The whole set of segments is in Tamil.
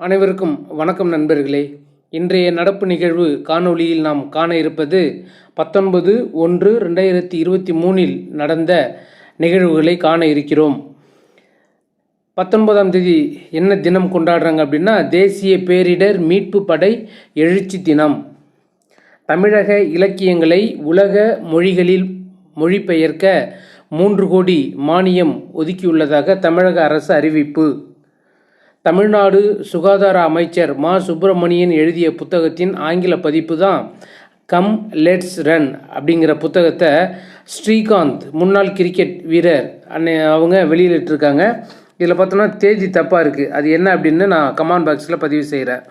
அனைவருக்கும் வணக்கம் நண்பர்களே. இன்றைய நடப்பு நிகழ்வு காணொளியில் நாம் காண இருப்பது பத்தொன்பது ஒன்று ரெண்டாயிரத்தி இருபத்தி மூணில் நடந்த நிகழ்வுகளை காண இருக்கிறோம். பத்தொன்பதாம் தேதி என்ன தினம் கொண்டாடுறாங்க அப்படின்னா தேசிய பேரிடர் மீட்பு படை எழுச்சி தினம். தமிழக இலக்கியங்களை உலக மொழிகளில் மொழிபெயர்க்க மூன்று கோடி மானியம் ஒதுக்கியுள்ளதாக தமிழக அரசு அறிவிப்பு. தமிழ்நாடு சுகாதார அமைச்சர் மா. சுப்பிரமணியன் எழுதிய புத்தகத்தின் ஆங்கில பதிப்பு தான் கம் லெட்ஸ் ரன் அப்படிங்கிற புத்தகத்தை ஸ்ரீகாந்த் முன்னாள் கிரிக்கெட் வீரர் அன்னை அவங்க வெளியிலிட்டிருக்காங்க இதில் பார்த்தோன்னா தேதி தப்பாக இருக்குது அது என்ன அப்படின்னு நான் கமெண்ட் பாக்ஸில் பதிவு செய்கிறேன்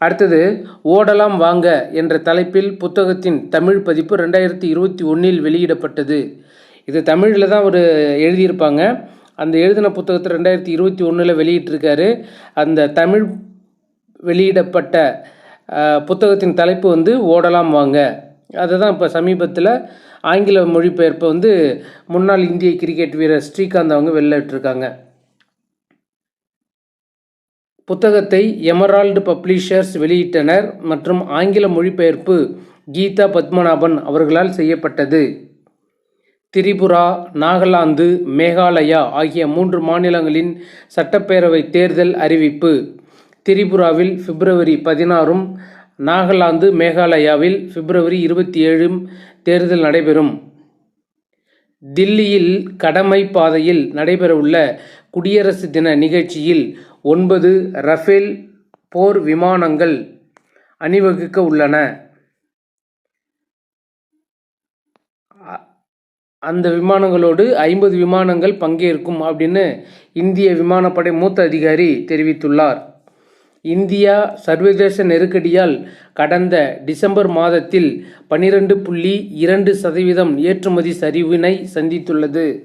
அடுத்தது ஓடலாம் வாங்க என்ற தலைப்பில் புத்தகத்தின் தமிழ் பதிப்பு ரெண்டாயிரத்தி இருபத்தி ஒன்றில் வெளியிடப்பட்டது. இது தமிழில் தான் ஒரு எழுதியிருப்பாங்க. அந்த எழுதின புத்தகத்தை ரெண்டாயிரத்தி இருபத்தி ஒன்றில் வெளியிட்டிருக்காரு. அந்த தமிழ் வெளியிடப்பட்ட புத்தகத்தின் தலைப்பு வந்து ஓடலாம் வாங்க அதை தான் இப்போ சமீபத்தில் ஆங்கில மொழிபெயர்ப்பை வந்து முன்னாள் இந்திய கிரிக்கெட் வீரர் ஸ்ரீகாந்த் அவங்க வெளியிட்டிருக்காங்க. புத்தகத்தை எமரால்டு பப்ளிஷர்ஸ் வெளியிட்டனர் மற்றும் ஆங்கில மொழிபெயர்ப்பு கீதா பத்மநாபன் அவர்களால் செய்யப்பட்டது. திரிபுரா நாகாலாந்து மேகாலயா ஆகிய மூன்று மாநிலங்களின் சட்டப்பேரவை தேர்தல் அறிவிப்பு. திரிபுராவில் பிப்ரவரி பதினாறும் நாகாலாந்து மேகாலயாவில் பிப்ரவரி இருபத்தி ஏழும் தேர்தல் நடைபெறும். தில்லியில் கடமை பாதையில் நடைபெறவுள்ள குடியரசு தின நிகழ்ச்சியில் ஒன்பது ரஃபேல் போர் விமானங்கள் அணிவகுக்க உள்ளன. அந்த விமானங்களோடு ஐம்பது விமானங்கள் பங்கேற்கும் அப்படின்னு இந்திய விமானப்படை மூத்த அதிகாரி தெரிவித்துள்ளார். இந்தியா சர்வதேச நெருக்கடியால் கடந்த டிசம்பர் மாதத்தில் பனிரெண்டு புள்ளி இரண்டு சதவீதம் ஏற்றுமதி சரிவினை சந்தித்துள்ளது.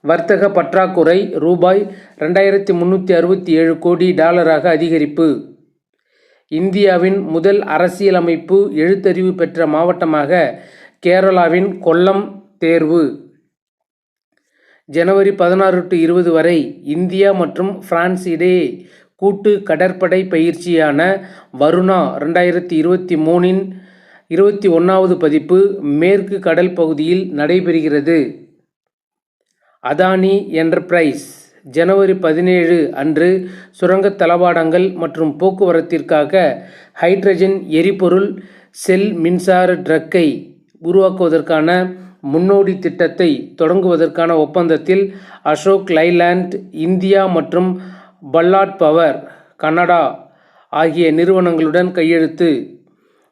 வர்த்தக பற்றாக்குறை ரூபாய் ரெண்டாயிரத்தி முந்நூற்றி அறுபத்தி ஏழு கோடி டாலராக அதிகரிப்பு. இந்தியாவின் முதல் அரசியலமைப்பு எழுத்தறிவு பெற்ற மாவட்டமாக கேரளாவின் கொல்லம் தேர்வு. ஜனவரி பதினாறு டு இருபது வரை இந்தியா மற்றும் பிரான்ஸ் இடையே கூட்டு கடற்படை பயிற்சியான வருணா ரெண்டாயிரத்தி இருபத்தி மூணின் இருபத்தி ஒன்றாவது பதிப்பு மேற்கு கடல் பகுதியில் நடைபெறுகிறது. அதானி என்டர்பிரைஸ் ஜனவரி பதினேழு அன்று சுரங்க தளவாடங்கள் மற்றும் போக்குவரத்திற்காக ஹைட்ரஜன் எரிபொருள் செல் மின்சார ட்ரக்கை உருவாக்குவதற்கான முன்னோடி திட்டத்தை தொடங்குவதற்கான ஒப்பந்தத்தில் அசோக் லைலாண்ட் இந்தியா மற்றும் பல்லாட் பவர் கனடா ஆகிய நிறுவனங்களுடன் கையெழுத்து.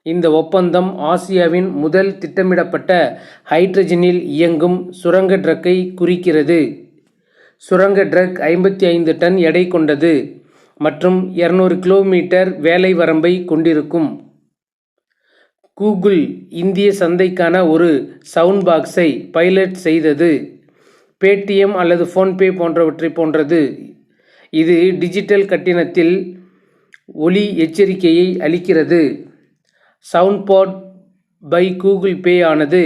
இந்த ஒப்பந்தம் ஆசியாவின் முதல் திட்டமிடப்பட்ட ஹைட்ரஜனில் இயங்கும் சுரங்க ட்ரக்கை குறிக்கிறது. சுரங்க ட்ரக் ஐம்பத்தி ஐந்து டன் எடை கொண்டது மற்றும் 200 கிலோமீட்டர் வேலை வரம்பை கொண்டிருக்கும். கூகுள் இந்திய சந்தைக்கான ஒரு சவுண்ட் பாக்ஸை பைலட் செய்தது. பேடிஎம் அல்லது ஃபோன்பே போன்றவற்றை போன்றது. இது டிஜிட்டல் கட்டணத்தில் ஒலி எச்சரிக்கையை அளிக்கிறது. சவுண்ட்பாட் பை கூகுள் பே ஆனது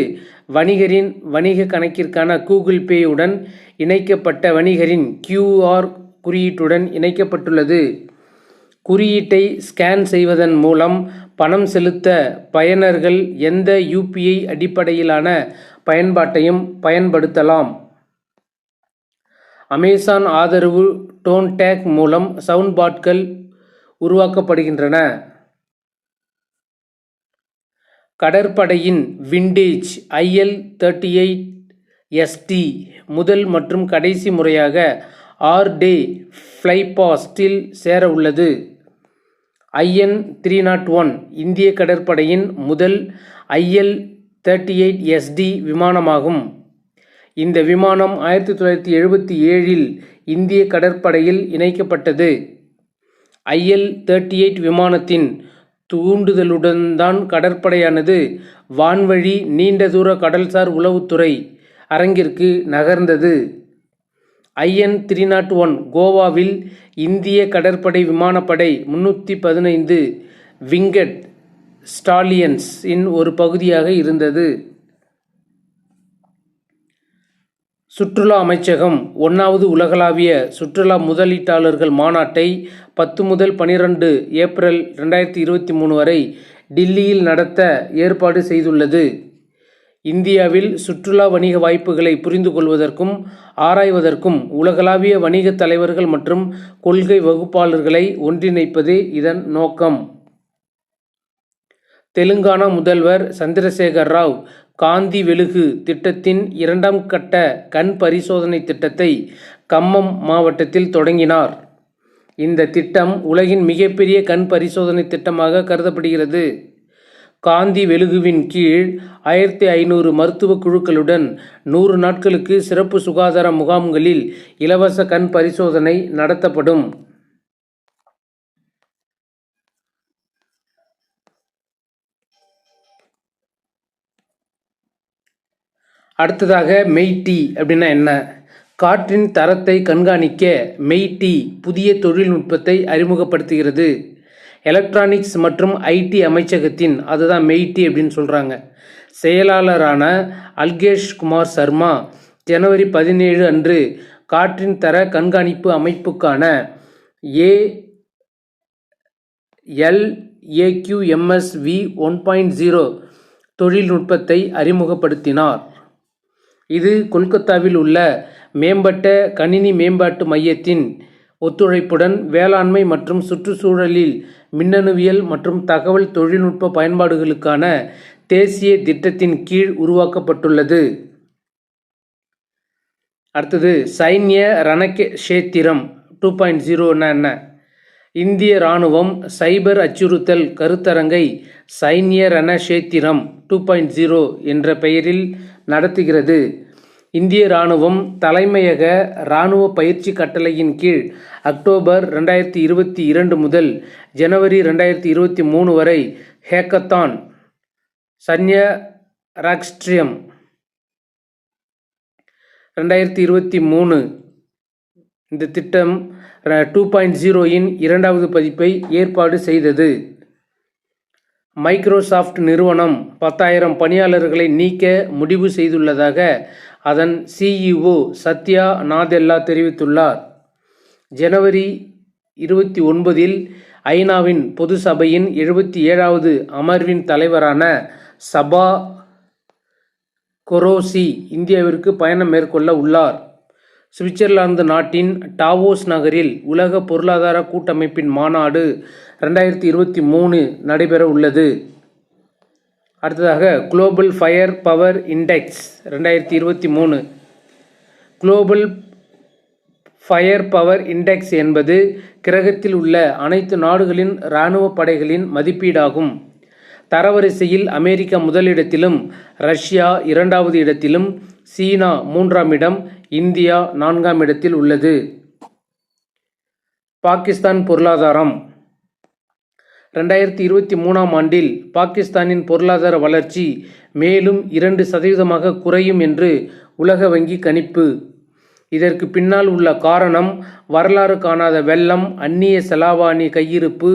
வணிகரின் வணிக கணக்கிற்கான கூகுள் பேயுடன் இணைக்கப்பட்ட வணிகரின் கியூஆர் குறியீட்டுடன் இணைக்கப்பட்டுள்ளது. குறியீட்டை ஸ்கேன் செய்வதன் மூலம் பணம் செலுத்த பயனர்கள் எந்த யூபிஐ அடிப்படையிலான பயன்பாட்டையும் பயன்படுத்தலாம்? அமேசான் ஆதரவு டோன் டேக் மூலம் சவுண்ட் பாட்கள் உருவாக்கப்படுகின்றன. கடற்படையின் vintage IL thirty eight SD முதல் மற்றும் கடைசி முறையாக ஆர் டே ஃப்ளைபாஸ்டில் சேர உள்ளது. ஐஎன் த்ரீ நாட் ஒன் இந்திய கடற்படையின் முதல் ஐஎல் தேர்ட்டி எயிட் எஸ்டி விமானமாகும். இந்த விமானம் ஆயிரத்தி தொள்ளாயிரத்தி எழுபத்தி ஏழில் இந்திய கடற்படையில் இணைக்கப்பட்டது. ஐஎல் தேர்ட்டி எயிட் விமானத்தின் தூண்டுதலுடன் தான் கடற்படையானது வான்வழி நீண்ட தூர கடல்சார் உளவுத்துறை அரங்கிற்கு நகர்ந்தது. ஐஎன் த்ரீ நாட் ஒன் கோவாவில் இந்திய கடற்படை விமானப்படை முன்னூற்றி பதினைந்து விங்கட் ஸ்டாலியன்ஸ் இன் ஒரு பகுதியாக இருந்தது. சுற்றுலா அமைச்சகம் ஒன்றாவது உலகளாவிய சுற்றுலா முதலீட்டாளர்கள் மாநாட்டை பத்து முதல் பனிரெண்டு ஏப்ரல் ரெண்டாயிரத்தி இருபத்தி மூணு வரை டில்லியில் நடத்த ஏற்பாடு செய்துள்ளது. இந்தியாவில் சுற்றுலா வணிக வாய்ப்புகளை புரிந்து கொள்வதற்கும் ஆராய்வதற்கும் உலகளாவிய வணிகத் தலைவர்கள் மற்றும் கொள்கை வகுப்பாளர்களை ஒன்றிணைப்பதே இதன் நோக்கம். தெலுங்கானா முதல்வர் சந்திரசேகர் ராவ் காந்தி வெலுகு திட்டத்தின் இரண்டாம் கட்ட கண் பரிசோதனை திட்டத்தை கம்மம் மாவட்டத்தில் தொடங்கினார். இந்த திட்டம் உலகின் மிகப்பெரிய கண் பரிசோதனை திட்டமாக கருதப்படுகிறது. காந்தி வெலுகுவின் கீழ் ஆயிரத்தி ஐநூறு மருத்துவ குழுக்களுடன் நூறு நாட்களுக்கு சிறப்பு சுகாதார முகாம்களில் இலவச கண் பரிசோதனை நடத்தப்படும். அடுத்ததாக மெய்டி அப்படின்னா என்ன? காற்றின் தரத்தை கண்காணிக்க மெய்டி புதிய தொழில்நுட்பத்தை அறிமுகப்படுத்துகிறது. எலக்ட்ரானிக்ஸ் மற்றும் ஐடி அமைச்சகத்தின் அதுதான் மெய்டி அப்படின்னு சொல்கிறாங்க செயலாளரான அல்கேஷ் குமார் சர்மா ஜனவரி பதினேழு அன்று காற்றின் தர கண்காணிப்பு அமைப்புக்கான A L AQMSV one point zero தொழில்நுட்பத்தை அறிமுகப்படுத்தினார். இது கொல்கத்தாவில் உள்ள மேம்பட்ட கணினி மேம்பாட்டு மையத்தின் ஒத்துழைப்புடன் வேளாண்மை மற்றும் சுற்றுச்சூழலில் மின்னணுவியல் மற்றும் தகவல் தொழில்நுட்ப பயன்பாடுகளுக்கான தேசிய திட்டத்தின் கீழ் உருவாக்கப்பட்டுள்ளது. அடுத்தது சைன்ய ரணகேஷேத்திரம் டூ பாயிண்ட் ஜீரோன்னா என்ன? இந்திய இராணுவம் சைபர் அச்சுறுத்தல் கருத்தரங்கை Sainya Ranakshetram two point zero என்ற பெயரில் நடத்துகிறது. இந்திய இராணுவம் தலைமையக இராணுவ பயிற்சி கட்டளையின் கீழ் அக்டோபர் ரெண்டாயிரத்தி இருபத்தி இரண்டு முதல் ஜனவரி ரெண்டாயிரத்தி இருபத்தி மூணு வரை ஹேக்கத்தான் சன்ய ராக்ஸ்ட்ரியம் ரெண்டாயிரத்தி இருபத்தி மூணு இந்த திட்டம் டூ பாயிண்ட் ஜீரோயின் இரண்டாவது பதிப்பை ஏற்பாடு செய்தது. மைக்ரோசாஃப்ட் நிறுவனம் பத்தாயிரம் பணியாளர்களை நீக்க முடிவு செய்துள்ளதாக அதன் சிஇஓ சத்யா நாதெல்லா தெரிவித்துள்ளார். ஜனவரி இருபத்தி ஒன்பதில் ஐநாவின் பொது சபையின் எழுபத்தி ஏழாவது அமர்வின் தலைவரான சபா கொரோசி இந்தியாவிற்கு பயணம் மேற்கொள்ள உள்ளார். சுவிட்சர்லாந்து நாட்டின் டாவோஸ் நகரில் உலக பொருளாதார கூட்டமைப்பின் மாநாடு ரெண்டாயிரத்தி இருபத்தி மூணு நடைபெற உள்ளது. அடுத்ததாக குளோபல் ஃபயர் பவர் இண்டெக்ஸ் ரெண்டாயிரத்தி இருபத்தி மூணு. குளோபல் ஃபயர் பவர் இண்டெக்ஸ் என்பது கிரகத்தில் உள்ள அனைத்து நாடுகளின் இராணுவ படைகளின் மதிப்பீடாகும். தரவரிசையில் அமெரிக்கா முதலிடத்திலும் ரஷ்யா இரண்டாவது இடத்திலும் சீனா மூன்றாம் இடம் இந்தியா நான்காம் இடத்தில் உள்ளது. பாகிஸ்தான் பொருளாதாரம். ரெண்டாயிரத்தி இருபத்தி மூணாம் ஆண்டில் பாகிஸ்தானின் பொருளாதார வளர்ச்சி மேலும் இரண்டு சதவீதமாக குறையும் என்று உலக வங்கி கணிப்பு. இதற்கு பின்னால் உள்ள காரணம் வரலாறு காணாத வெள்ளம் அந்நிய செலாவாணி கையிருப்பு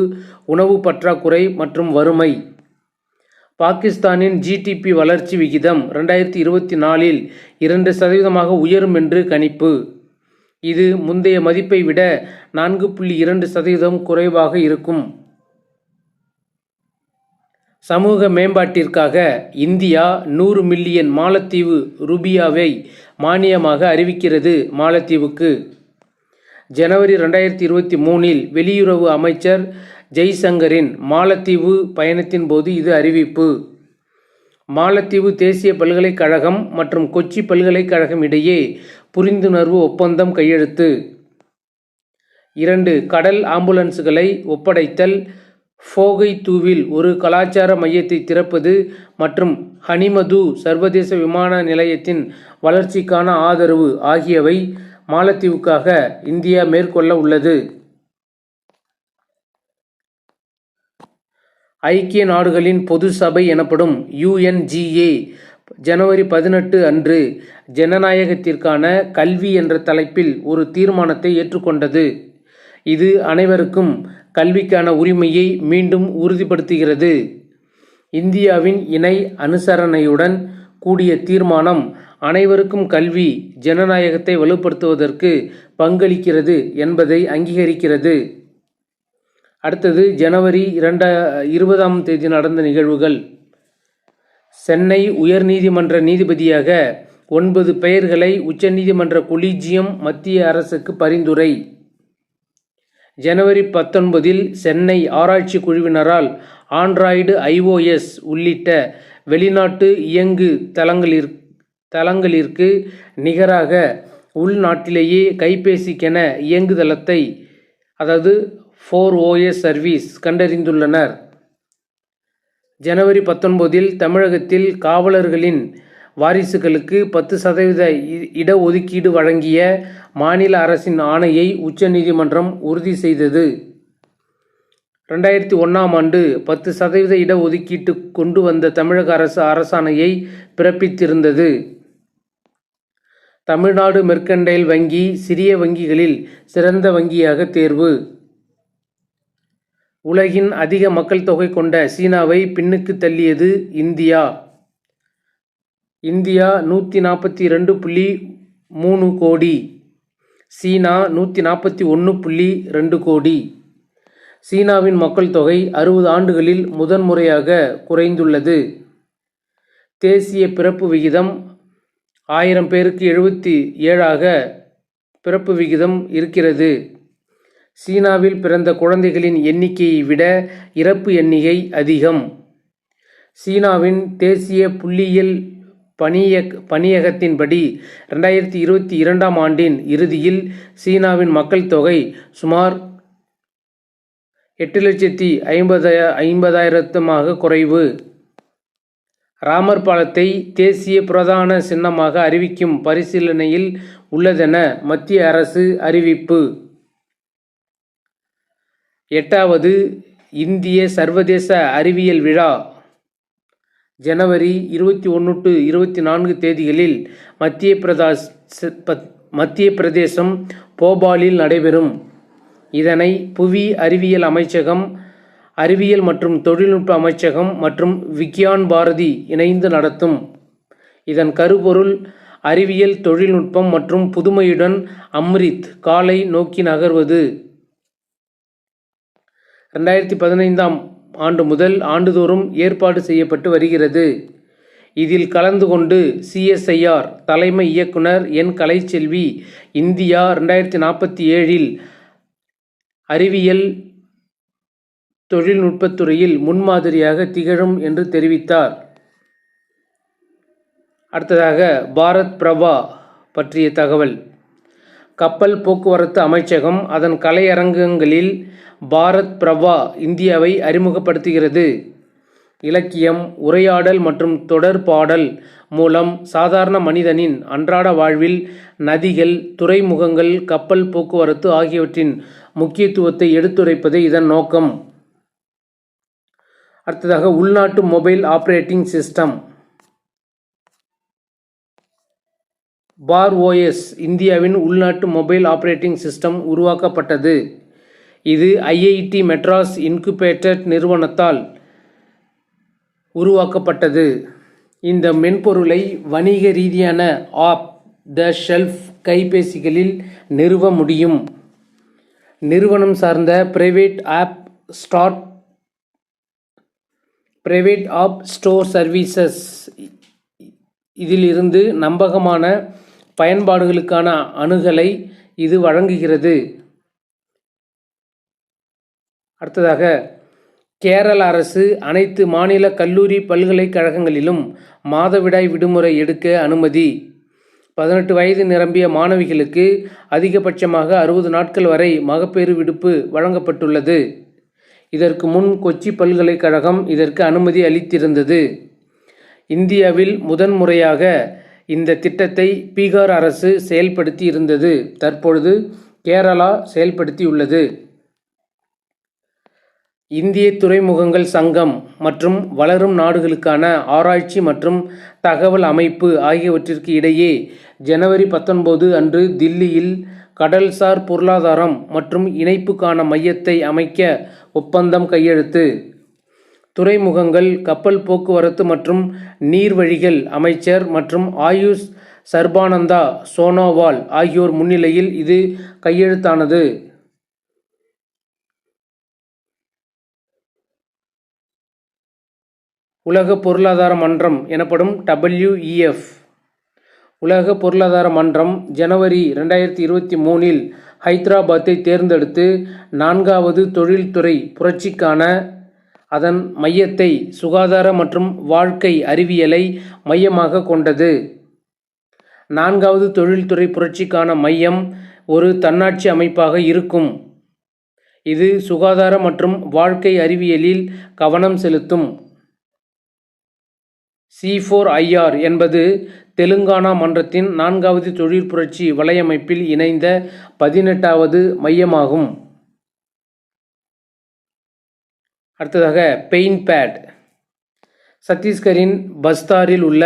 உணவு பற்றாக்குறை மற்றும் வறுமை. பாகிஸ்தானின் ஜிடிபி வளர்ச்சி விகிதம் ரெண்டாயிரத்தி இருபத்தி நாலில் இரண்டு சதவீதமாக உயரும் என்று கணிப்பு. இது முந்தைய மதிப்பை விட நான்கு புள்ளி இரண்டு சதவீதம் குறைவாக இருக்கும். சமூக மேம்பாட்டிற்காக இந்தியா நூறு மில்லியன் மாலத்தீவு ரூபியாவை மானியமாக அறிவிக்கிறது மாலத்தீவுக்கு. ஜனவரி ரெண்டாயிரத்தி இருபத்தி மூணில் வெளியுறவு அமைச்சர் ஜெய்சங்கரின் மாலத்தீவு பயணத்தின் போது இது அறிவிப்பு. மாலத்தீவு தேசிய பல்கலைக்கழகம் மற்றும் கொச்சி பல்கலைக்கழகம் இடையே புரிந்துணர்வு ஒப்பந்தம் கையெழுத்து. இரண்டு கடல் ஆம்புலன்ஸுகளை ஒப்படைத்தல் ஃபோகை தூவில் ஒரு கலாச்சார மையத்தை திறப்பது மற்றும் ஹனிமது சர்வதேச விமான நிலையத்தின் வளர்ச்சிக்கான ஆதரவு ஆகியவை மாலத்தீவுக்காக இந்தியா மேற்கொள்ள உள்ளது. ஐக்கிய நாடுகளின் பொது சபை எனப்படும் யுஎன்ஜிஏ ஜனவரி பதினெட்டு அன்று ஜனநாயகத்திற்கான கல்வி என்ற தலைப்பில் ஒரு தீர்மானத்தை ஏற்றுக்கொண்டது. இது அனைவருக்கும் கல்விக்கான உரிமையை மீண்டும் உறுதிப்படுத்துகிறது. இந்தியாவின் இணை அனுசரணையுடன் கூடிய தீர்மானம் அனைவருக்கும் கல்வி ஜனநாயகத்தை வலுப்படுத்துவதற்கு பங்களிக்கிறது என்பதை அங்கீகரிக்கிறது. அடுத்தது ஜனவரி இரண்ட இருபதாம் தேதி நடந்த நிகழ்வுகள். சென்னை உயர்நீதிமன்ற நீதிபதியாக ஒன்பது பெயர்களை உச்சநீதிமன்ற கொலீஜியம் மத்திய அரசுக்கு பரிந்துரை. ஜனவரி பத்தொன்பதில் சென்னை ஆராய்ச்சி குழுவினரால் ஆண்ட்ராய்டு ஐஓஎஸ் உள்ளிட்ட வெளிநாட்டு இயங்கு தளங்களிற் தளங்களிற்கு நிகராக உள்நாட்டிலேயே கைபேசிக்கென இயங்குதளத்தை அதாவது ஃபோர் ஓஎஸ் சர்வீஸ் கண்டறிந்துள்ளனர். ஜனவரி பத்தொன்பதில் தமிழகத்தில் காவலர்களின் வாரிசுகளுக்கு பத்து சதவீத இ- இடஒதுக்கீடு வழங்கிய மாநில அரசின் ஆணையை உச்சநீதிமன்றம் உறுதி செய்தது. ரெண்டாயிரத்தி ஒன்றாம் ஆண்டு பத்து சதவீத இடஒதுக்கீட்டு கொண்டு வந்த தமிழக அரசு அரசாணையை பிறப்பித்திருந்தது. தமிழ்நாடு மெர்கண்டைல் வங்கி சிறிய வங்கிகளில் சிறந்த வங்கியாக தேர்வு. உலகின் அதிக மக்கள் தொகை கொண்ட சீனாவை பின்னுக்கு தள்ளியது இந்தியா. இந்தியா நூற்றி நாற்பத்தி ரெண்டு புள்ளி மூணு கோடி. சீனா நூற்றி நாற்பத்தி ஒன்று புள்ளி ரெண்டு கோடி. சீனாவின் மக்கள் தொகை அறுபது ஆண்டுகளில் முதன்முறையாக குறைந்துள்ளது. தேசிய பிறப்பு விகிதம் ஆயிரம் பேருக்கு எழுபத்தி ஏழாக பிறப்பு விகிதம் இருக்கிறது. சீனாவில் பிறந்த குழந்தைகளின் எண்ணிக்கையை விட இறப்பு எண்ணிக்கை அதிகம். சீனாவின் தேசிய புள்ளியியல் பணியக் பணியகத்தின்படி ரெண்டாயிரத்தி இருபத்தி இரண்டாம் ஆண்டின் இறுதியில் சீனாவின் மக்கள் தொகை சுமார் எட்டு லட்சத்தி ஐம்பதாய ஐம்பதாயிரத்துமாக குறைவு. ராமர் பாலத்தை தேசிய பிரதான சின்னமாக அறிவிக்கும் பரிசீலனையில் உள்ளதென மத்திய அரசு அறிவிப்பு. எட்டாவது இந்திய சர்வதேச அறிவியல் விழா ஜனவரி இருபத்தி ஒன்று டு இருபத்தி நான்கு தேதிகளில் மத்திய பிரதாஸ் மத்திய பிரதேசம் போபாலில் நடைபெறும். இதனை புவி அறிவியல் அமைச்சகம் அறிவியல் மற்றும் தொழில்நுட்ப அமைச்சகம் மற்றும் விக்யான் பாரதி இணைந்து நடத்தும். இதன் கருப்பொருள் அறிவியல் தொழில்நுட்பம் மற்றும் புதுமையுடன் அம்ரித் காலை நோக்கி நகர்வது. ரெண்டாயிரத்தி பதினைந்தாம் ஆண்டு முதல் ஆண்டுதோறும் ஏற்பாடு செய்யப்பட்டு வருகிறது. இதில் கலந்து கொண்டு சிஎஸ்ஐஆர் தலைமை இயக்குனர் என். கலைச்செல்வி இந்தியா ரெண்டாயிரத்தி நாற்பத்தி ஏழில் அறிவியல் தொழில்நுட்பத்துறையில் முன்மாதிரியாக திகழும் என்று தெரிவித்தார். அடுத்ததாக பாரத் பிரபா பற்றிய தகவல். கப்பல் போக்குவரத்து அமைச்சகம் அதன் கலையரங்கங்களில் பாரத் பிரபா இந்தியாவை அறிமுகப்படுத்துகிறது. இலக்கியம் உரையாடல் மற்றும் தொடர் பாடல் மூலம் சாதாரண மனிதனின் அன்றாட வாழ்வில் நதிகள் துறைமுகங்கள் கப்பல் போக்குவரத்து ஆகியவற்றின் முக்கியத்துவத்தை எடுத்துரைப்பதே இதன் நோக்கம். அடுத்ததாக உள்நாட்டு mobile operating system. Bhar OS இந்தியாவின் உள்நாட்டு மொபைல் ஆப்ரேட்டிங் சிஸ்டம் உருவாக்கப்பட்டது. இது ஐஐடி மெட்ராஸ் இன்குபேட்டட் நிறுவனத்தால் உருவாக்கப்பட்டது. இந்த மென்பொருளை வணிக ரீதியான ஆப் த ஷெல்ஃப் கைபேசிகளில் நிறுவ முடியும். நிறுவனம் சார்ந்த private app start private app store services. இதிலிருந்து நம்பகமான பயன்பாடுகளுக்கான அணுகலை இது வழங்குகிறது. அடுத்ததாக கேரள அரசு அனைத்து மாநில கல்லூரி பல்கலைக்கழகங்களிலும் மாதவிடாய் விடுமுறை எடுக்க அனுமதி. பதினெட்டு வயது நிரம்பிய மாணவிகளுக்கு அதிகபட்சமாக அறுபது நாட்கள் வரை மகப்பேறு விடுப்பு வழங்கப்பட்டுள்ளது. இதற்கு முன் கொச்சி பல்கலைக்கழகம் இதற்கு அனுமதி அளித்திருந்தது. இந்தியாவில் முதன்முறையாக இந்த திட்டத்தை பீகார் அரசு செயல்படுத்தி இருந்தது தற்பொழுது கேரளா செயல்படுத்தியுள்ளது. இந்திய துறைமுகங்கள் சங்கம் மற்றும் வளரும் நாடுகளுக்கான ஆராய்ச்சி மற்றும் தகவல் அமைப்பு ஆகியவற்றிற்கு இடையே ஜனவரி பத்தொன்பது அன்று தில்லியில் கடல்சார் பொருளாதாரம் மற்றும் இணைப்புக்கான மையத்தை அமைக்க ஒப்பந்தம் கையெழுத்து. துறைமுகங்கள் கப்பல் போக்குவரத்து மற்றும் நீர்வழிகள் அமைச்சர் மற்றும் ஆயுஷ் சர்பானந்தா சோனோவால் ஆகியோர் முன்னிலையில் இது கையெழுத்தானது. உலக பொருளாதார மன்றம் எனப்படும் டபிள்யூஇஎஃப் உலக பொருளாதார மன்றம் ஜனவரி ரெண்டாயிரத்தி இருபத்தி மூணில் ஹைதராபாத்தை தேர்ந்தெடுத்து நான்காவது தொழில்துறை புரட்சிக்கான அதன் மையத்தை சுகாதார மற்றும் வாழ்க்கை அறிவியலை மையமாக கொண்டது. நான்காவது தொழில்துறை புரட்சிக்கான மையம் ஒரு தன்னாட்சி அமைப்பாக இருக்கும். இது சுகாதார மற்றும் வாழ்க்கை அறிவியலில் கவனம் செலுத்தும். சி ஃபோர் ஐஆர் என்பது தெலுங்கானா மன்றத்தின் நான்காவது தொழிற்புரட்சி வலையமைப்பில் இணைந்த பதினெட்டாவது மையமாகும். அடுத்ததாக பெயின் பேட். சத்தீஸ்கரின் பஸ்தாரில் உள்ள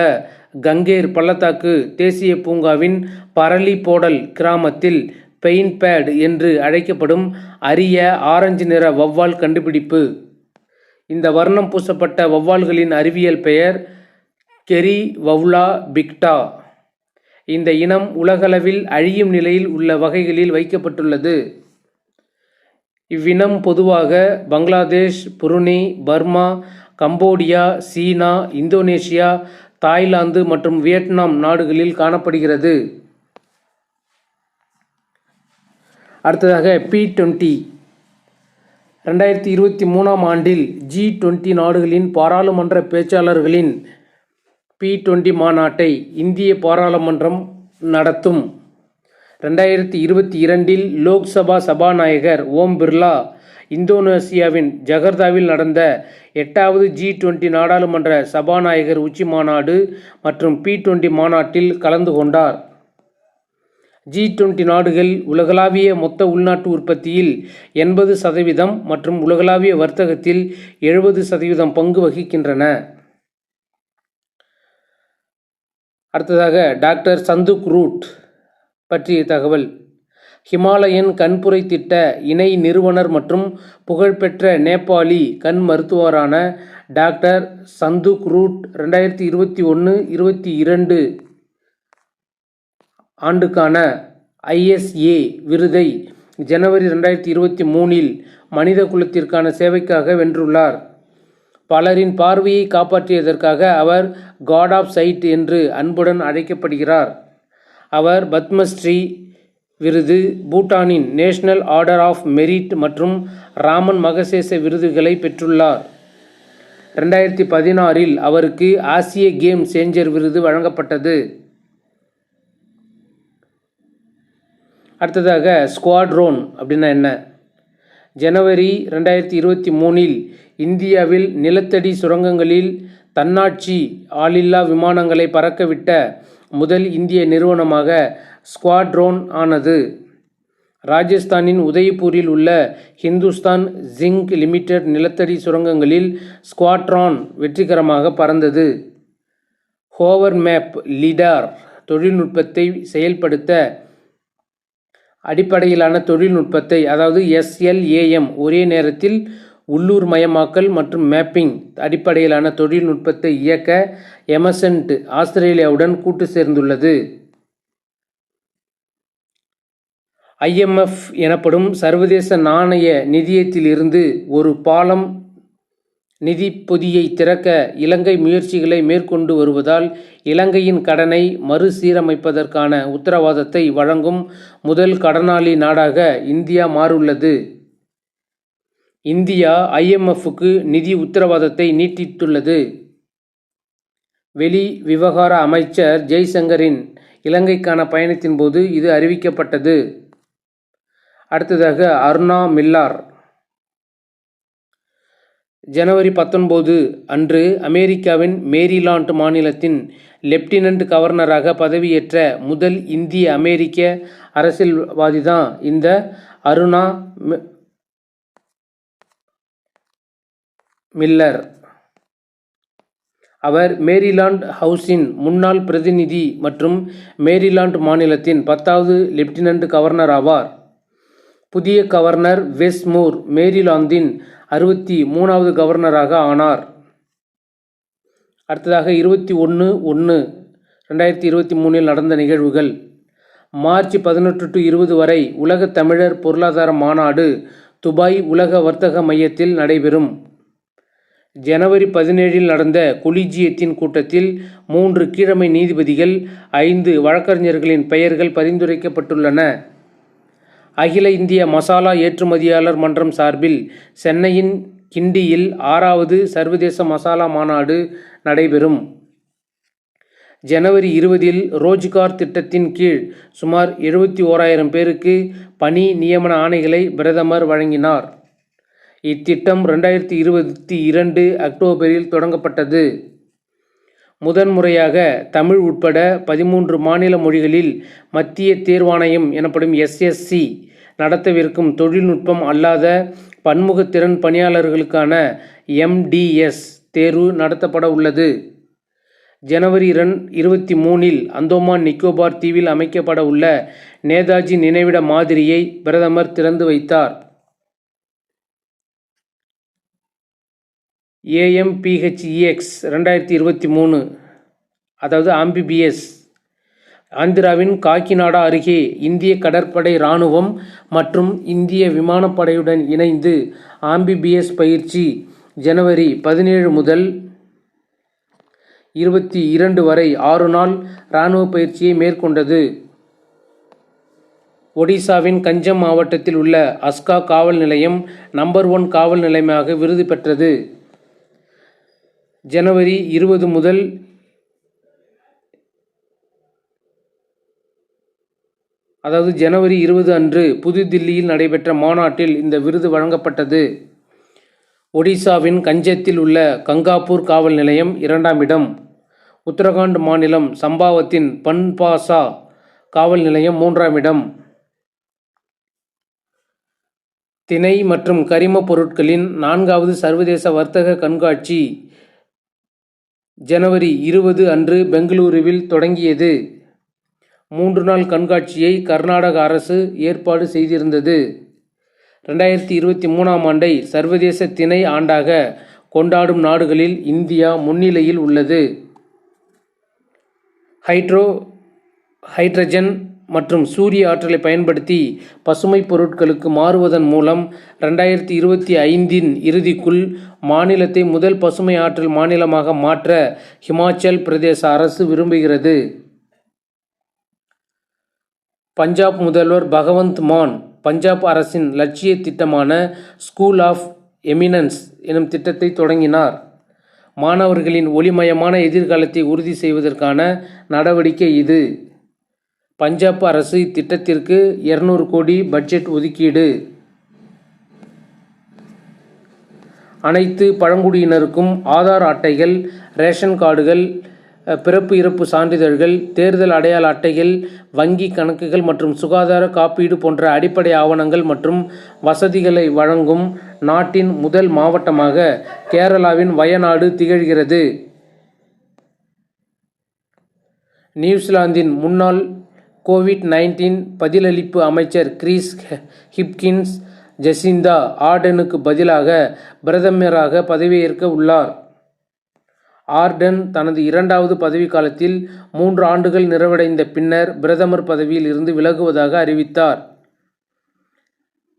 கங்கேர் பள்ளத்தாக்கு தேசிய பூங்காவின் பரளி போடல் கிராமத்தில் பெயின் பேட் என்று அழைக்கப்படும் அரிய ஆரஞ்சு நிற வௌவால் கண்டுபிடிப்பு. இந்த வர்ணம் பூசப்பட்ட வௌவால்களின் அறிவியல் பெயர் கெரி வவுலா பிக்டா. இந்த இனம் உலகளவில் அழியும் நிலையில் உள்ள வகைகளில் வைக்கப்பட்டுள்ளது. இவ்வினம் பொதுவாக Bangladesh Brunei Burma Cambodia China Indonesia Thailand மற்றும் வியட்நாம் நாடுகளில் காணப்படுகிறது. அடுத்ததாக பி டுவெண்ட்டி ரெண்டாயிரத்தி இருபத்தி மூணாம் ஆண்டில் ஜி டுவெண்ட்டி நாடுகளின் பாராளுமன்ற பேச்சாளர்களின் பி டுவெண்ட்டி மாநாட்டை இந்திய பாராளுமன்றம் நடத்தும். ரெண்டாயிரத்தி இருபத்தி இரண்டில் லோக்சபா சபாநாயகர் ஓம் பிர்லா இந்தோனேசியாவின் ஜகர்தாவில் நடந்த எட்டாவது ஜி டுவெண்ட்டி நாடாளுமன்ற சபாநாயகர் உச்சி மாநாடு மற்றும் பி டுவெண்ட்டி மாநாட்டில் கலந்து கொண்டார். ஜி டுவெண்ட்டி நாடுகள் உலகளாவிய மொத்த உள்நாட்டு உற்பத்தியில் எண்பது சதவீதம் மற்றும் உலகளாவிய வர்த்தகத்தில் எழுபது சதவீதம் பங்கு வகிக்கின்றன. அடுத்ததாக டாக்டர் சந்துக் ரூட் பற்றிய தகவல். ஹிமாலயன் கண்புரை திட்ட இணை நிறுவனர் மற்றும் புகழ்பெற்ற நேபாளி கண் மருத்துவரான டாக்டர் சந்துக் ரூட் ரெண்டாயிரத்தி இருபத்தி ஒன்று இருபத்தி இரண்டு ஆண்டுக்கான ஐஎஸ்ஏ விருதை ஜனவரி ரெண்டாயிரத்தி இருபத்தி மூணில் மனித குலத்திற்கான சேவைக்காக வென்றுள்ளார். பலரின் பார்வையை காப்பாற்றியதற்காக அவர் காட் ஆஃப் சைட் என்று அன்புடன் அழைக்கப்படுகிறார். அவர் பத்மஸ்ரீ விருது பூட்டானின் நேஷனல் ஆர்டர் ஆஃப் மெரிட் மற்றும் ராமன் மகசேச விருதுகளை பெற்றுள்ளார். ரெண்டாயிரத்தி பதினாறில் அவருக்கு ஆசிய கேம் சேஞ்சர் விருது வழங்கப்பட்டது. அடுத்ததாக ஸ்குவாட்ரோன் அப்படின்னா என்ன? ஜனவரி ரெண்டாயிரத்தி இருபத்தி மூணில் இந்தியாவில் நிலத்தடி சுரங்கங்களில் தன்னாட்சி ஆளில்லா விமானங்களை பறக்கவிட்ட முதல் இந்திய நிறுவனமாக ஸ்குவாட்ரோன் ஆனது. ராஜஸ்தானின் உதய்பூரில் உள்ள ஹிந்துஸ்தான் ஜிங்க் லிமிடெட் நிலத்தடி சுரங்கங்களில் ஸ்குவாட்ரான் வெற்றிகரமாக பறந்தது. ஹோவர் மேப் லிடார் தொழில்நுட்பத்தை செயல்படுத்த அடிப்படையிலான தொழில்நுட்பத்தை அதாவது எஸ்எல்ஏஎம் ஒரே நேரத்தில் உள்ளூர் மயமாக்கல் மற்றும் மேப்பிங் அடிப்படையிலான தொழில்நுட்பத்தை இயக்க எமசன்ட் ஆஸ்திரேலியாவுடன் கூட்டு சேர்ந்துள்ளது. ஐஎம்எஃப் எனப்படும் சர்வதேச நாணய நிதியத்திலிருந்து ஒரு பாலம் நிதி பொதியை திறக்க இலங்கை முயற்சிகளை மேற்கொண்டு வருவதால் இலங்கையின் கடனை மறுசீரமைப்பதற்கான உத்தரவாதத்தை வழங்கும் முதல் கடனாளி நாடாக இந்தியா மாறுள்ளது இந்தியா ஐஎம்எஃப்க்கு நிதி உத்தரவாதத்தை நீட்டித்துள்ளது. வெளி விவகார அமைச்சர் ஜெய்சங்கரின் இலங்கைக்கான பயணத்தின் போது இது அறிவிக்கப்பட்டது. அடுத்ததாக அருணா மில்லார் ஜனவரி பத்தொன்பது அன்று அமெரிக்காவின் மேரிலாண்ட் மாநிலத்தின் லெப்டினன்ட் கவர்னராக பதவியேற்ற முதல் இந்திய அமெரிக்க அரசியல்வாதிதான் இந்த அருணா மில்லர். அவர் மேரிலாண்ட் ஹவுஸின் முன்னாள் பிரதிநிதி மற்றும் மேரிலாண்ட் மாநிலத்தின் பத்தாவது லெப்டினன்ட் கவர்னர் ஆவார். புதிய கவர்னர் வெஸ்மூர் மேரிலாந்தின் அறுபத்தி மூணாவது கவர்னராக ஆனார். அடுத்ததாக இருபத்தி ஒன்று ஒன்று ரெண்டாயிரத்தி இருபத்தி மூணில் நடந்த நிகழ்வுகள். மார்ச் பதினெட்டு டு இருபது வரை உலக தமிழர் பொருளாதார மாநாடு துபாய் உலக வர்த்தக மையத்தில் நடைபெறும். ஜனவரி பதினேழில் நடந்த கொலிஜியத்தின் கூட்டத்தில் மூன்று கீழமை நீதிபதிகள் ஐந்து வழக்கறிஞர்களின் பெயர்கள் பரிந்துரைக்கப்பட்டுள்ளன. அகில இந்திய மசாலா ஏற்றுமதியாளர் மன்றம் சார்பில் சென்னையின் கிண்டியில் ஆறாவது சர்வதேச மசாலா மாநாடு நடைபெறும். ஜனவரி இருபதில் ரோஜ்கார் திட்டத்தின் கீழ் சுமார் எழுபத்தி ஓராயிரம் பேருக்கு பணி நியமன ஆணைகளை பிரதமர் வழங்கினார். இத்திட்டம் ரெண்டாயிரத்தி இருபத்தி இரண்டு அக்டோபரில் தொடங்கப்பட்டது. முதன்முறையாக தமிழ் உட்பட பதிமூன்று மாநில மொழிகளில் மத்திய தேர்வாணையம் எனப்படும் எஸ்எஸ்சி நடத்தவிருக்கும் தொழில்நுட்பம் அல்லாத பன்முகத்திறன் பணியாளர்களுக்கான எம்டிஎஸ் தேர்வு நடத்தப்பட உள்ளது. ஜனவரி இரண் இருபத்தி மூணில் அந்தோமான் நிக்கோபார் தீவில் அமைக்கப்பட உள்ள நேதாஜி நினைவிட மாதிரியை பிரதமர் திறந்து வைத்தார். ஏஎம்பிஹெச்இஎக்ஸ் ரெண்டாயிரத்தி இருபத்தி மூணு அதாவது ஆம்பிபிஎஸ் ஆந்திராவின் காக்கிநாடா அருகே இந்திய கடற்படை இராணுவம் மற்றும் இந்திய விமானப்படையுடன் இணைந்து ஆம்பிபிஎஸ் பயிற்சி ஜனவரி பதினேழு முதல் இருபத்தி இரண்டு வரை ஆறு நாள் இராணுவ பயிற்சியை மேற்கொண்டது. ஒடிசாவின் கஞ்சம் மாவட்டத்தில் உள்ள அஸ்கா காவல் நிலையம் நம்பர் ஒன் காவல் நிலையமாக விருது பெற்றது. ஜனவரி இருபது முதல் அதாவது ஜனவரி இருபது அன்று புதுதில்லியில் நடைபெற்ற மாநாட்டில் இந்த விருது வழங்கப்பட்டது. ஒடிசாவின் கஞ்சத்தில் உள்ள கங்காப்பூர் காவல் நிலையம் இரண்டாம் இடம். உத்தரகாண்ட் மாநிலம் சம்பாவத்தின் பன்பாசா காவல் நிலையம் மூன்றாம் இடம். திணை மற்றும் கரிமப் பொருட்களின் நான்காவது சர்வதேச வர்த்தக கண்காட்சி ஜனவரி இருபது அன்று பெங்களூருவில் தொடங்கியது. மூன்று நாள் கண்காட்சியை கர்நாடக அரசு ஏற்பாடு செய்திருந்தது. ரெண்டாயிரத்தி இருபத்தி மூணாம் ஆண்டை சர்வதேச திணை ஆண்டாக கொண்டாடும் நாடுகளில் இந்தியா முன்னிலையில் உள்ளது. ஹைட்ரோ ஹைட்ரஜன் மற்றும் சூரிய ஆற்றலை பயன்படுத்தி பசுமை பொருட்களுக்கு மாறுவதன் மூலம் ரெண்டாயிரத்தி இருபத்தி ஐந்தின் இறுதிக்குள் மாநிலத்தை முதல் பசுமை ஆற்றல் மாநிலமாக மாற்ற ஹிமாச்சல் பிரதேச அரசு விரும்புகிறது. பஞ்சாப் முதல்வர் பகவந்த் மான் பஞ்சாப் அரசின் லட்சிய திட்டமான ஸ்கூல் ஆஃப் எமினன்ஸ் எனும் திட்டத்தை தொடங்கினார். மாணவர்களின் ஒளிமயமான எதிர்காலத்தை உறுதி செய்வதற்கான நடவடிக்கை இது. பஞ்சாப் அரசு இத்திட்டத்திற்கு இருநூறு கோடி பட்ஜெட் ஒதுக்கீடு. அனைத்து பழங்குடியினருக்கும் ஆதார் அட்டைகள் ரேஷன் கார்டுகள் பிறப்பு இறப்பு சான்றிதழ்கள் தேர்தல் அடையாள அட்டைகள் வங்கி கணக்குகள் மற்றும் சுகாதார காப்பீடு போன்ற அடிப்படை ஆவணங்கள் மற்றும் வசதிகளை வழங்கும் நாட்டின் முதல் மாவட்டமாக கேரளாவின் வயநாடு திகழ்கிறது. நியூசிலாந்தின் முன்னாள் கோவிட் நைன்டீன் பதிலளிப்பு அமைச்சர் கிறிஸ் ஹிப்கின்ஸ் ஜெசிந்தா ஆர்டனுக்கு பதிலாக பிரதமராக பதவியேற்க உள்ளார். ஆர்டன் தனது இரண்டாவது பதவிக்காலத்தில் மூன்று ஆண்டுகள் நிறைவடைந்த பின்னர் பிரதமர் பதவியில் இருந்து விலகுவதாக அறிவித்தார்.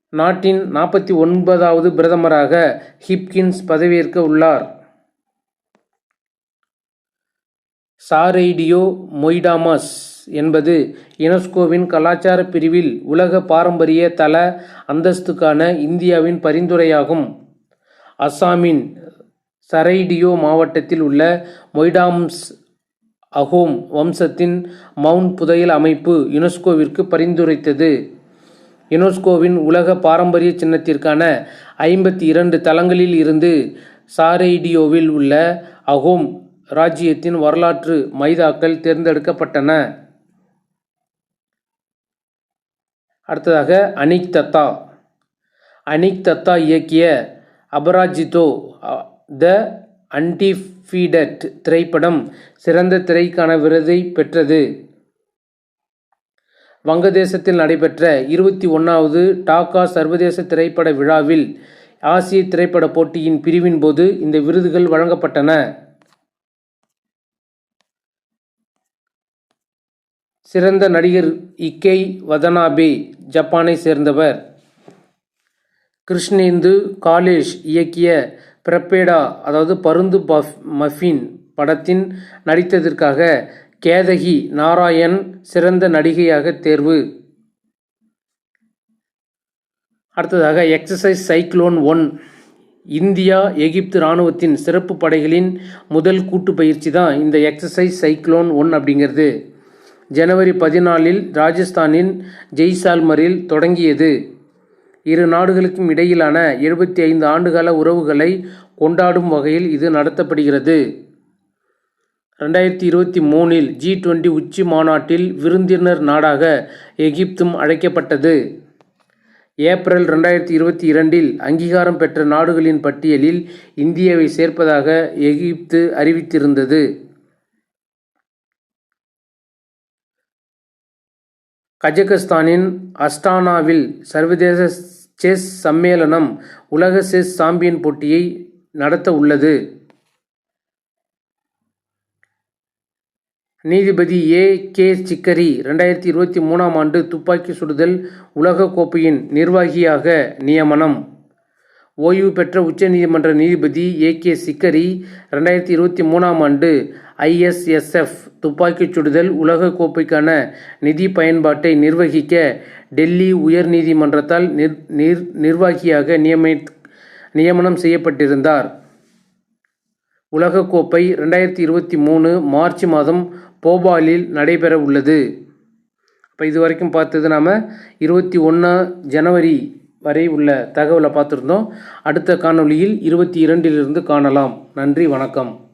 நாட்டின் நாற்பத்தி ஒன்பதாவது பிரதமராக ஹிப்கின்ஸ் பதவியேற்க உள்ளார். சாரெய்டியோ மொய்டாமஸ் என்பது யுனெஸ்கோவின் கலாச்சார பிரிவில் உலக பாரம்பரிய தல அந்தஸ்துக்கான இந்தியாவின் பரிந்துரையாகும். அஸ்ஸாமின் சரைடியோ மாவட்டத்தில் உள்ள மொய்டாம்ஸ் அகோம் வம்சத்தின் மவுண்ட் புதையல் அமைப்பு யுனெஸ்கோவிற்கு பரிந்துரைத்தது. யுனெஸ்கோவின் உலக பாரம்பரிய சின்னத்திற்கான ஐம்பத்தி இரண்டு தளங்களில் இருந்து சாரைடியோவில் உள்ள அகோம் ராஜ்யத்தின் வரலாற்று மைதாக்கள் தேர்ந்தெடுக்கப்பட்டன. அடுத்ததாக அனிக் தத்தா. அனிக் தத்தா இயக்கிய அபராஜிதோ த அன்டிஃபீடட் திரைப்படம் சிறந்த திரைக்கான விருதை பெற்றது. வங்கதேசத்தில் நடைபெற்ற இருபத்தி ஒன்றாவது டாக்கா சர்வதேச திரைப்பட விழாவில் ஆசிய திரைப்பட போட்டியின் பிரிவின் போது இந்த விருதுகள் வழங்கப்பட்டன. சிறந்த நடிகர் இக்கை வதனாபே ஜப்பானை சேர்ந்தவர். கிருஷ்ணேந்து காலேஷ் இயக்கிய பிரப்பேடா அதாவது பருந்து பஃப் மஃபின் படத்தின் நடித்ததற்காக கேதகி நாராயண் சிறந்த நடிகையாக தேர்வு. அடுத்ததாக எக்ஸசைஸ் சைக்ளோன் ஒன் இந்தியா எகிப்து இராணுவத்தின் சிறப்பு படைகளின் முதல் கூட்டு பயிற்சி தான் இந்த எக்ஸசைஸ் சைக்ளோன் ஒன் அப்படிங்கிறது. ஜனவரி பதினாலில் ராஜஸ்தானின் ஜெய்சால்மரில் தொடங்கியது. இரு நாடுகளுக்கும் இடையிலான எழுபத்தி ஐந்து ஆண்டுகால உறவுகளை கொண்டாடும் வகையில் இது நடத்தப்படுகிறது. ரெண்டாயிரத்தி இருபத்தி மூணில் ஜி டுவெண்ட்டி உச்சி மாநாட்டில் விருந்தினர் நாடாக எகிப்தும் அழைக்கப்பட்டது. ஏப்ரல் ரெண்டாயிரத்தி இருபத்தி இரண்டில் அங்கீகாரம் பெற்ற நாடுகளின் பட்டியலில் இந்தியாவை சேர்ப்பதாக எகிப்து அறிவித்திருந்தது. கஜகஸ்தானின் அஸ்டானாவில் சர்வதேச செஸ் சம்மேளனம் உலக செஸ் சாம்பியன் போட்டியை நடத்த உள்ளது. நீதிபதி ஏ. கே. சிக்கரி ரெண்டாயிரத்தி இருபத்தி மூணாம் ஆண்டு துப்பாக்கி சுடுதல் உலக கோப்பையின் நிர்வாகியாக நியமனம். ஓய்வு பெற்ற உச்சநீதிமன்ற நீதிபதி ஏ. கே. சிக்கரி ரெண்டாயிரத்தி இருபத்தி மூணாம் ஆண்டு ஐஎஸ்எஸ்எஃப் துப்பாக்கிச் சுடுதல் உலகக் கோப்பைக்கான நிதி பயன்பாட்டை நிர்வகிக்க டெல்லி உயர் நீதிமன்றத்தால் நிர் நிர் நிர்வாகியாக நியமி நியமனம் செய்யப்பட்டிருந்தார். உலகக்கோப்பை ரெண்டாயிரத்தி இருபத்தி மூணு மார்ச் மாதம் போபாலில் நடைபெற உள்ளது இப்போ இது வரைக்கும் பார்த்தது நாம் இருபத்தி ஒன்று ஜனவரி வரை உள்ள தகவலை பார்த்துருந்தோம். அடுத்த காணொளியில் இருபத்தி இரண்டிலிருந்து காணலாம். நன்றி வணக்கம்.